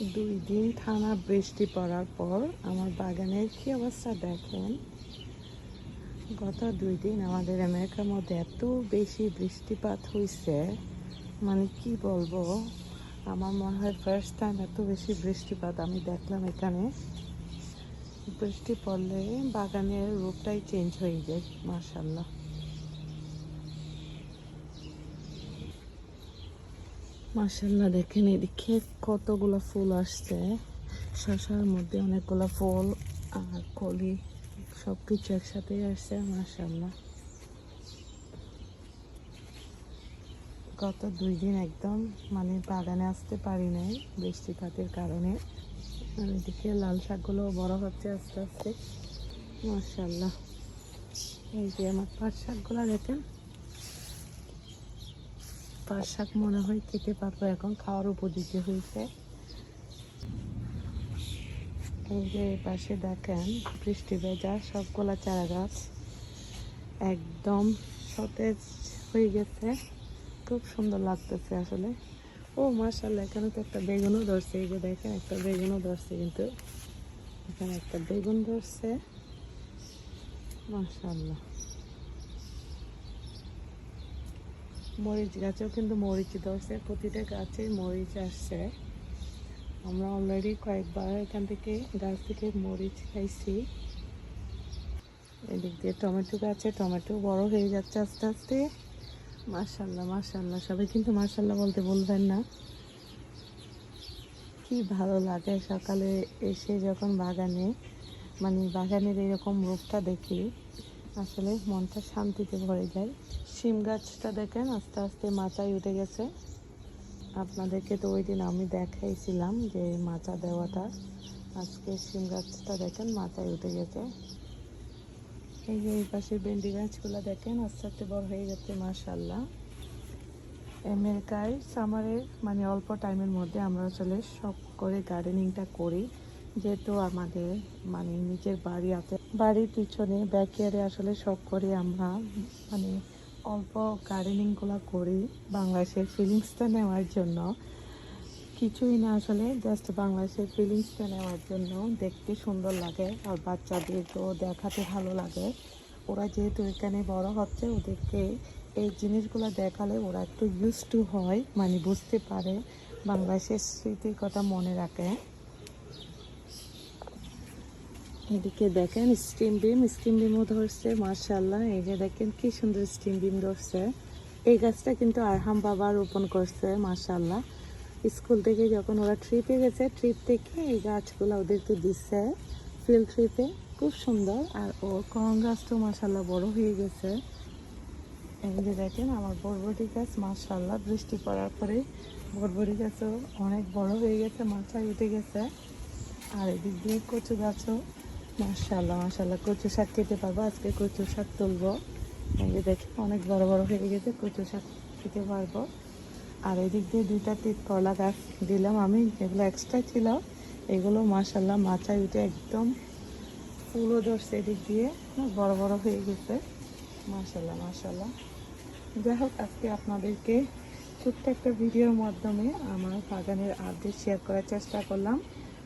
দুই দিন থানা বৃষ্টি পড়ার পর আমার বাগানের কি অবস্থা দেখেন? গত দুই দিন আমাদের আমেরিকার মধ্যে এত বেশি বৃষ্টিপাত হয়েছে মানে কি বলব? আমার মনে হয় ফার্স্ট টাইম এত বেশি বৃষ্টিপাত আমি দেখলাম এখানে। বৃষ্টি পড়লে বাগানের রূপটাই চেঞ্জ হয়ে যায় মার্শাল্লাহ মার্শাল্লাহ দেখেন এদিকে কতগুলো ফুল আসছে। শশার মধ্যে অনেকগুলো ফুল আর কলি সব কিছু একসাথে আসছে মার্শাল্লাহ গত দুই দিন একদম মানে বাগানে আসতে পারি নাই বৃষ্টিপাতের কারণে। আর এদিকে লাল শাকগুলো বড় হচ্ছে আস্তে আস্তে মার্শাল্লাহ এই যে আমার পাট শাকগুলো দেখেন পাট শাক মনে হয় খেতে পারব, এখন খাওয়ার উপযোগী হয়েছে। এই যে পাশে দেখেন, বৃষ্টি ভেজা সবগুলা চারা গাছ একদম সতেজ হয়ে গেছে। খুব সুন্দর লাগতেছে আসলে। ও মার্শাল্লাহ এখানে তো একটা বেগুনও ধরছে। এই যে দেখেন, একটা বেগুনও ধরছে কিন্তু। এখানে একটা বেগুন ধরছে। মার্শাল্লাহ মরিচ গাছেও কিন্তু মরিচ ধরছে, প্রতিটা গাছে মরিচ আসছে। আমরা অলরেডি কয়েকবার এখান থেকে গাছ থেকে মরিচ খাইছি। এদিক দিয়ে টমেটো গাছে, টমেটো বড় হয়ে যাচ্ছে আস্তে আস্তে। মার্শাল্লাহ মার্শাল্লাহ সবাই কিন্তু মার্শাল্লাহ বলতে বলবেন না। কি ভালো লাগে সকালে এসে যখন বাগানে মানে বাগানের এরকম রূপটা দেখি। আসলে মনটা শান্তিতে ভরে যায়। শিম গাছটা দেখেন আস্তে আস্তে মাচায় উঠে গেছে। আপনাদেরকে তো ওই দিন আমি দেখাইছিলাম যে মাচা দেওয়াটা। আজকে শিম গাছটা দেখেন মাচায় উঠে গেছে। এই যে এই পাশে ভেন্ডি গাছগুলো দেখেন আস্তে আস্তে বড় হয়ে গেছে মাশাল্লাহ আমেরিকায় সামারের মানে অল্প টাইমের মধ্যে আমরা আসলে সব করে গার্ডেনিংটা করি। যেহেতু আমাদের মানে নিজের বাড়ি আছে, বাড়ির পিছনে ব্যাকয়ার্ডে আসলে সব করে আমরা মানে অল্প গার্ডেনিংগুলো করি বাংলাদেশের ফিলিংসটা নেওয়ার জন্য। কিছুই না আসলে জাস্ট বাংলাদেশের ফিলিংসটা নেওয়ার জন্য। দেখতে সুন্দর লাগে, আর বাচ্চাদেরকেও দেখাতে ভালো লাগে। ওরা যেহেতু এখানে বড় হচ্ছে, ওদেরকে এই জিনিসগুলো দেখালে ওরা একটু ইউজ টু হয় মানে বুঝতে পারে বাংলাদেশের স্মৃতির কথা মনে রাখে। এদিকে দেখেন স্টিম বিম স্টিম বিমও ধরছে মার্শাল্লাহ এই যে দেখেন, কি সুন্দর স্টিম বিম ধরছে। এই গাছটা কিন্তু আরহাম বাবা রোপণ করছে মার্শাল্লাহ স্কুল থেকে যখন ওরা ট্রিপে গেছে ট্রিপ থেকে এই গাছগুলো ওদেরকে দিচ্ছে ফিল্ড ট্রিপে খুব সুন্দর। আর ও করম গাছটাও মার্শাল্লাহ বড় হয়ে গেছে। এই যে দেখেন, আমার বরবটি গাছ মার্শাল্লাহ বৃষ্টি পড়ার পরে বরবটি গাছও অনেক বড় হয়ে গেছে, মাথায় উঠে গেছে। আর এদিক দিয়ে কচু গাছও। মার্শাল্লাহ মার্শাল্লাহ কচু শাক খেতে পারব, আজকে কচু শাক তুলবো। এই যে দেখেন, অনেক বড় বড় হয়ে গেছে কচু শাক খেতে পারব। আর এদিক দিয়ে দুইটা তিত করলা গাছ দিলাম আমি যেগুলো এক্সট্রা ছিল। এগুলো মার্শাল্লাহ মাথায় উঠে একদম ফুলও ধরছে এদিক দিয়ে অনেক বড় বড় হয়ে গেছে। মার্শাল্লাহ মার্শাল্লাহ যাই হোক, আজকে আপনাদেরকে ছোট্ট একটা ভিডিওর মাধ্যমে আমার বাগানের আপডেট শেয়ার করার চেষ্টা করলাম।